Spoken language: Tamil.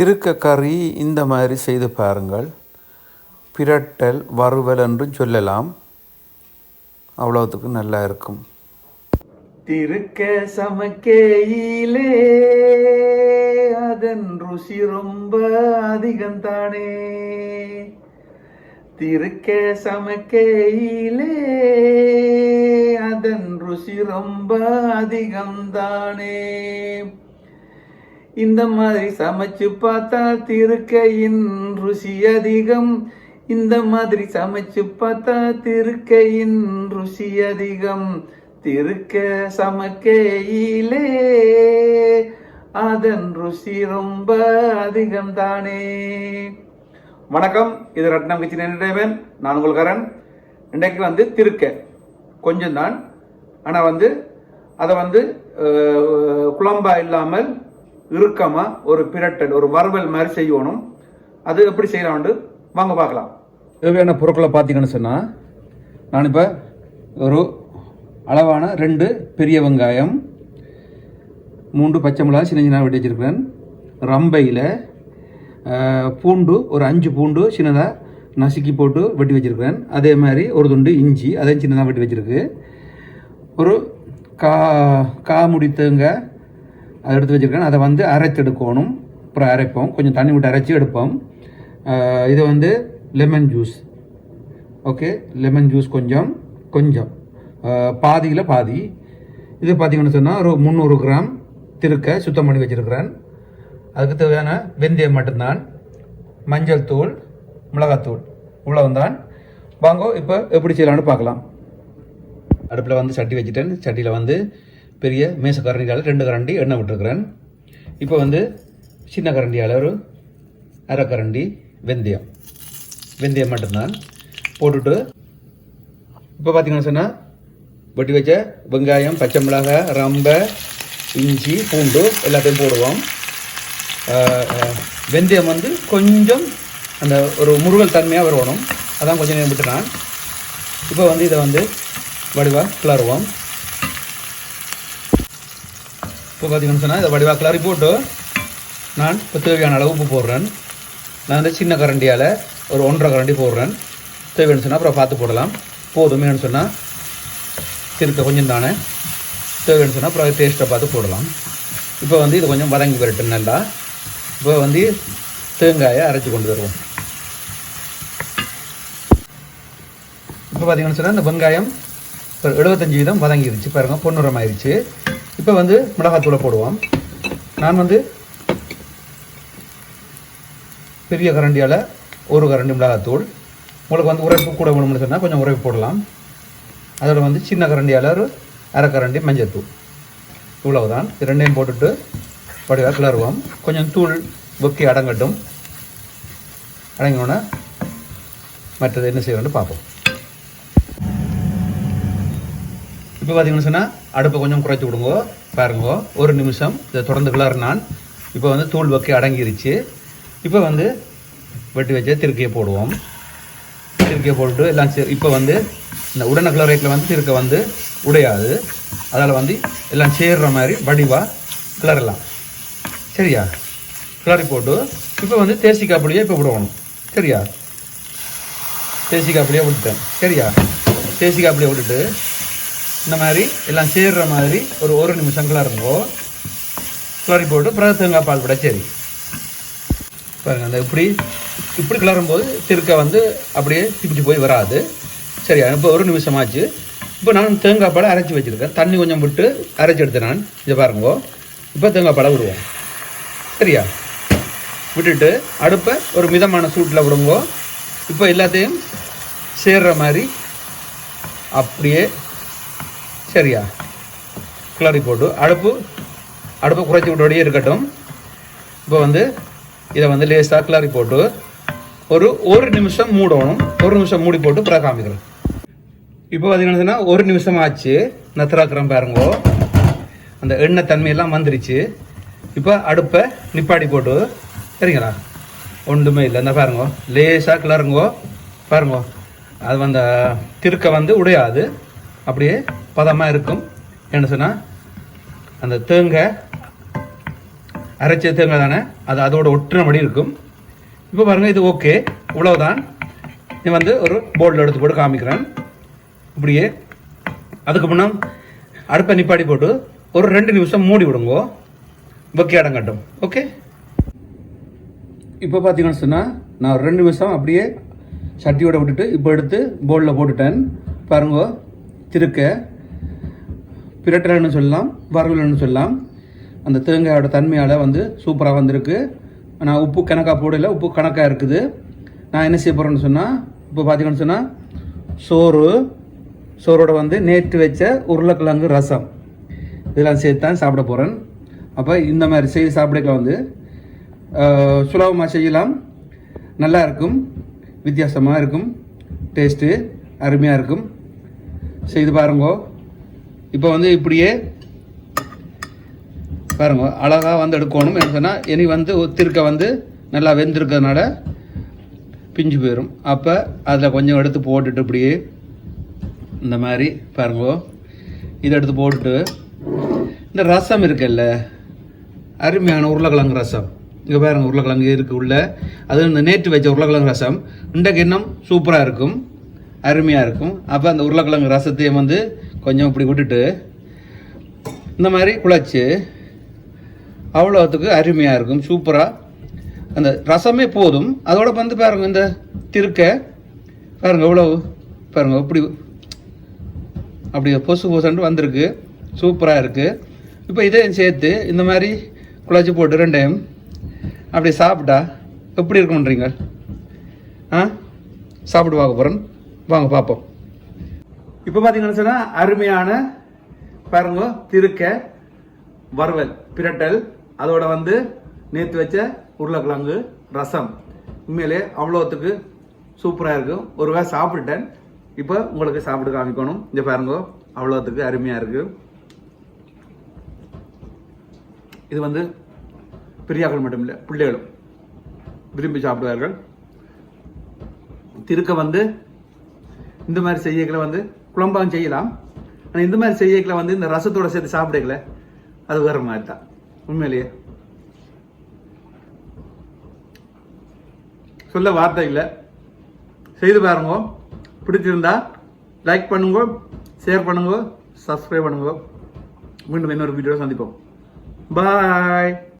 திருக்க கறி இந்த மாதிரி செய்து பாருங்கள். பிரட்டல் வறுவல் என்றும் சொல்லலாம். அவ்வளோத்துக்கு நல்லா இருக்கும். திருக்க சமைக்கையிலே அதன் ருசி ரொம்ப அதிகம்தானே. திருக்க சமைக்கையிலே அதன் ருசி ரொம்ப அதிகம்தானே. இந்த மாதிரி சமைச்சு பார்த்தா திருக்கையின் ருசி அதிகம் இந்த மாதிரி சமைச்சு பார்த்தா திருக்கையின் ருசி அதிகம் திருக்க சமைக்கையிலே அதன் ருசி ரொம்ப அதிகம் தானே வணக்கம் இது ரத்னம் கிச்சன் என்டர்டைன்மெண்ட் நான் உங்கள் இன்றைக்கு வந்து திருக்க. கொஞ்சம் தான் ஆனால் வந்து அதை வந்து குழம்பா இல்லாமல் இறுக்கமாக ஒரு பிரட்டல் ஒரு வறுவல் மாதிரி செய்யணும். அது எப்படி செய்யலாம்னு வாங்க பார்க்கலாம். தேவையான பொருட்களை பார்த்தீங்கன்னு சொன்னால் நான் இப்போ ஒரு அளவான ரெண்டு பெரிய வெங்காயம் மூன்று பச்சை மிளகா சின்ன சின்ன வெட்டி வச்சுருக்கிறேன். ரம்பையில் பூண்டு ஒரு அஞ்சு பூண்டு சின்னதாக நசுக்கி போட்டு வெட்டி வச்சுருக்கிறேன். அதே மாதிரி ஒரு துண்டு இஞ்சி அதையும் சின்னதாக வெட்டி வச்சுருக்கு. ஒரு கா கா முடித்தங்க அதை எடுத்து வச்சிருக்கேன் அதை வந்து அரைச்சு எடுக்கணும். அப்புறம் அரைப்போம். கொஞ்சம் தண்ணி விட்டு அரைச்சி எடுப்போம். இது வந்து lemon juice okay lemon juice கொஞ்சம் கொஞ்சம். பாதியில் பாதி. இது பார்த்தீங்கன்னு சொன்னால் ஒரு முந்நூறு கிராம் திருக்க சுத்தம் பண்ணி வச்சுருக்கிறேன். அதுக்கு தேவையான வெந்தயம் மட்டும்தான். மஞ்சள் தூள் மிளகாத்தூள் இவ்வளவுதான். வாங்கோ இப்போ எப்படி செய்யலாம்னு பார்க்கலாம். அடுப்பில் வந்து சட்டி வச்சுட்டேன். சட்டியில் வந்து பெரிய மேச கரண்டியால் ரெண்டு கரண்டி எண்ணெய் விட்டுருக்குறேன். இப்போ வந்து சின்ன கரண்டியால் ஒரு அரை கரண்டி வெந்தயம். வெந்தயம் மட்டும்தான். போட்டுட்டு இப்போ பார்த்தீங்கன்னு சொன்னால் வெட்டி வச்ச வெங்காயம் பச்சை மிளகாய் ரம்பை இஞ்சி பூண்டு எல்லாத்தையும் போடுவோம். வெந்தயம் வந்து கொஞ்சம் அந்த ஒரு முருகல் தன்மையாக வரணும். அதான் கொஞ்சம் நேரம் விட்டு நான் இப்போ வந்து இதை வந்து வடிவாக கிளறுவோம். இப்போ பார்த்தீங்கன்னு சொன்னால் இதை வடிவாக்கலாரி போட்டு நான் இப்போ தேவையான அளவு உப்பு போடுறேன். நான் வந்து சின்ன கரண்டியால் ஒரு ஒன்றரை கரண்டி போடுறேன். தேவைன்னு சொன்னால் அப்புறம் பார்த்து போடலாம். போதுமேனு சொன்னால் திருக்க கொஞ்சம் தானே. தேவைன்னு சொன்னால் அப்புறம் டேஸ்ட்டை பார்த்து போடலாம். இப்போ வந்து இது கொஞ்சம் வதங்கி வரட்டும் நல்லா. இப்போ வந்து தேங்காயை அரைச்சி கொண்டு வருவோம். இப்போ பார்த்தீங்கன்னு சொன்னால் இந்த வெங்காயம் ஒரு எழுபத்தஞ்சு வீதம் வதங்கிருச்சு. பாருங்க பொன்னிறம் ஆயிடுச்சு இப்போ வந்து மிளகாத்தூளை போடுவோம். நான் வந்து பெரிய கரண்டியால் ஒரு கரண்டி மிளகாத்தூள். உங்களுக்கு வந்து உரைப்பு கூட வேணும்னு சொன்னால் கொஞ்சம் உரைப்பு போடலாம். அதோட வந்து சின்ன கரண்டியால் ஒரு அரை கரண்டி மஞ்சத்தூள். இவ்வளவுதான். இது ரெண்டையும் போட்டுட்டு வடிவாக கிளறுவோம். கொஞ்சம் தூள் வெக்கி அடங்கட்டும். அடங்கினோடனே மற்றது என்ன செய்யணும்னு பார்ப்போம். இப்போ பார்த்தீங்கன்னு சொன்னால் அடுப்பை கொஞ்சம் குறைச்சி விடுங்க. பாருங்க ஒரு நிமிஷம். இதை தொடர்ந்து கிளறினான் இப்போ வந்து தூள் வைக்க அடங்கிருச்சு. இப்போ வந்து வெட்டி வச்ச திருக்கையை போடுவோம். திருக்கையை போட்டுட்டு எல்லாம் சே இப்போ வந்து இந்த உடனே ரேட்டில் வந்து திருக்கை வந்து உடையாது. அதால் வந்து எல்லாம் சேர்ற மாதிரி வடிவாக கிளறலாம். சரியா? கிளறி போட்டு இப்போ வந்து தேசிக்காய் புளியை இப்போ விடணும். சரியா? தேசிக்காய் புளியை விட்டுட்டேன். சரியா? தேசிக்காய் புளியை விட்டுட்டு இந்த மாதிரி எல்லாம் சேர்ற மாதிரி ஒரு ஒரு நிமிஷம் கிளறுங்கோ கிளறி போட்டு பிறகு தேங்காய் பால் விட சரி பாருங்க அந்த இப்படி இப்படி கிளறும்போது திருக்க வந்து அப்படியே திப்பிட்டு போய் வராது. சரியா இப்போ ஒரு நிமிஷம் ஆச்சு இப்போ நான் தேங்காய் பாலை அரைச்சி வச்சுருக்கேன். தண்ணி கொஞ்சம் விட்டு அரைச்சி எடுத்தேன் நான் இதை பாருங்கோ. இப்போ தேங்காய் பாலை விடுவோம். சரியா? விட்டுட்டு அடுப்பை ஒரு மிதமான சூட்டில் விடுங்கோ. இப்போ எல்லாத்தையும் சேர்ற மாதிரி அப்படியே சரியா? கிளறி போட்டு அடுப்பு அடுப்பை குறைச்சி விட்டோடையே இருக்கட்டும். இப்போ வந்து இதை வந்து லேசாக கிளறி போட்டு ஒரு ஒரு நிமிஷம் மூடணும். ஒரு நிமிஷம் மூடி போட்டு பிற காமிக்கிறேன். இப்போ பார்த்தீங்கன்னா ஒரு நிமிஷம் ஆச்சு. நத்திராக்கிறோம் பாருங்கோ. அந்த எண்ணெய் தன்மையெல்லாம் வந்துருச்சு. இப்போ அடுப்பை நிப்பாடி போட்டு சரிங்களா? ஒன்றுமே இல்லை. இந்த பாருங்கோ. லேசாக கிளறுங்கோ. பாருங்கோ. அது வந்த திருக்க வந்து உடையாது. அப்படியே பதமாக இருக்கும். என்ன சொன்னால் அந்த தேங்காய் அரைச்ச தேங்காய் தானே அது அதோட ஒட்டுனபடி இருக்கும். இப்போ பாருங்கள் இது ஓகே. இவ்வளோதான் இது வந்து ஒரு போர்டில் எடுத்து போட்டு காமிக்கிறேன். இப்படியே அதுக்கு முன்னே அடுப்பை நிப்பாடி போட்டு ஒரு ரெண்டு நிமிஷம் மூடி விடுங்க. பக்கி அடங்கட்டும் ஓகே? இப்போ பார்த்தீங்கன்னு சொன்னால் நான் ரெண்டு நிமிஷம் அப்படியே சட்டியோட விட்டுட்டு இப்போ எடுத்து போர்டில் போட்டுட்டேன். பாருங்க. திருக்க பிரட்டலன்னு சொல்லலாம் வரலன்னு சொல்லலாம். அந்த தேங்காயோட தன்மையால் வந்து சூப்பராக வந்திருக்கு. நான் உப்பு கணக்காக போடல உப்பு கணக்காக இருக்குது. நான் என்ன செய்ய போகிறேன்னு சொன்னால் இப்போ பார்த்தீங்கன்னு சொன்னால் சோறு சோறோட வந்து நேற்று வச்ச உருளைக்கிழங்கு ரசம். இதெல்லாம் சேர்த்து தான் சாப்பிட போகிறேன் அப்போ இந்த மாதிரி செய்து சாப்பிடக்கல வந்து. சுலபமாக செய்யலாம். நல்லா இருக்கும். வித்தியாசமாக இருக்கும். டேஸ்ட்டு அருமையாக இருக்கும். செய்து பாருங்கோ. இப்போ வந்து இப்படியே பாருங்க அழகாக வந்து எடுக்கணும். என்ன சொன்னால் இனி வந்து ஒத்திருக்க வந்து நல்லா வெந்திருக்கிறதுனால பிஞ்சு போயிடும் அப்போ அதில் கொஞ்சம் எடுத்து போட்டுட்டு இப்படியே இந்த மாதிரி பாருங்கோ இதை எடுத்து போட்டுட்டு இந்த ரசம் இருக்குல்ல அருமையான உருளைக்கிழங்கு ரசம். இங்கே பாருங்க உருளைக்கிழங்கு இருக்குது உள்ள. அது இந்த நேற்று வச்ச உருளைக்கிழங்கு ரசம். இன்றைக்கு இன்னும் சூப்பராக இருக்கும். அருமையாக இருக்கும். அப்போ அந்த உருளைக்கிழங்கு ரசத்தையும் வந்து கொஞ்சம் இப்படி விட்டுட்டு இந்த மாதிரி குழச்சி அவ்வளோத்துக்கு அருமையாக இருக்கும். சூப்பராக அந்த ரசமே போதும். அதோட வந்து பாருங்க இந்த திருக்க பாருங்க எவ்வளோ பாருங்க இப்படி அப்படி பொசு பொசுன்ட்டு வந்திருக்கு. சூப்பராக இருக்குது இப்போ இதையும் சேர்த்து இந்த மாதிரி குழச்சி போட்டு ரெண்டையும் அப்படி சாப்பிட்டா எப்படி இருக்கணுன்றீங்க ஆ? சாப்பிட்டு பார்க்க போகிறேன் வாங்க பார்ப்போம் இப்போ பார்த்தீங்கன்னு சொன்னால் அருமையான பாருங்க திருக்க வறுவல் பிரட்டல் அதோட வந்து நேற்று வச்ச உருளைக்கிழங்கு ரசம். உண்மையிலே அவ்வளோத்துக்கு சூப்பராக இருக்கும் ஒரு வேளை சாப்பிட்டுட்டேன். இப்போ உங்களுக்கு சாப்பிட்டு காமிக்கணும். இங்கே பாருங்க அவ்வளோத்துக்கு அருமையாக இருக்கு. இது வந்து பெரியாக்கள் மட்டும் இல்லை பிள்ளைகளும் விரும்பி சாப்பிடுவார்கள். திருக்க வந்து இந்த மாதிரி செய்யக்களை வந்து குழம்பாகவும் செய்யலாம். ஆனால் இந்த மாதிரி செய்யக்களை வந்து இந்த ரசத்தோட சேர்த்து சாப்பிடக்கல அது வேற மாதிரி தான் உண்மையிலேயே. சொல்ல வார்த்தை இல்லை. செய்து பாருங்க. பிடிச்சிருந்தா லைக் பண்ணுங்க ஷேர் பண்ணுங்க சப்ஸ்கிரைப் பண்ணுங்க. மீண்டும் இன்னொரு வீடியோ சந்திப்போம். பாய்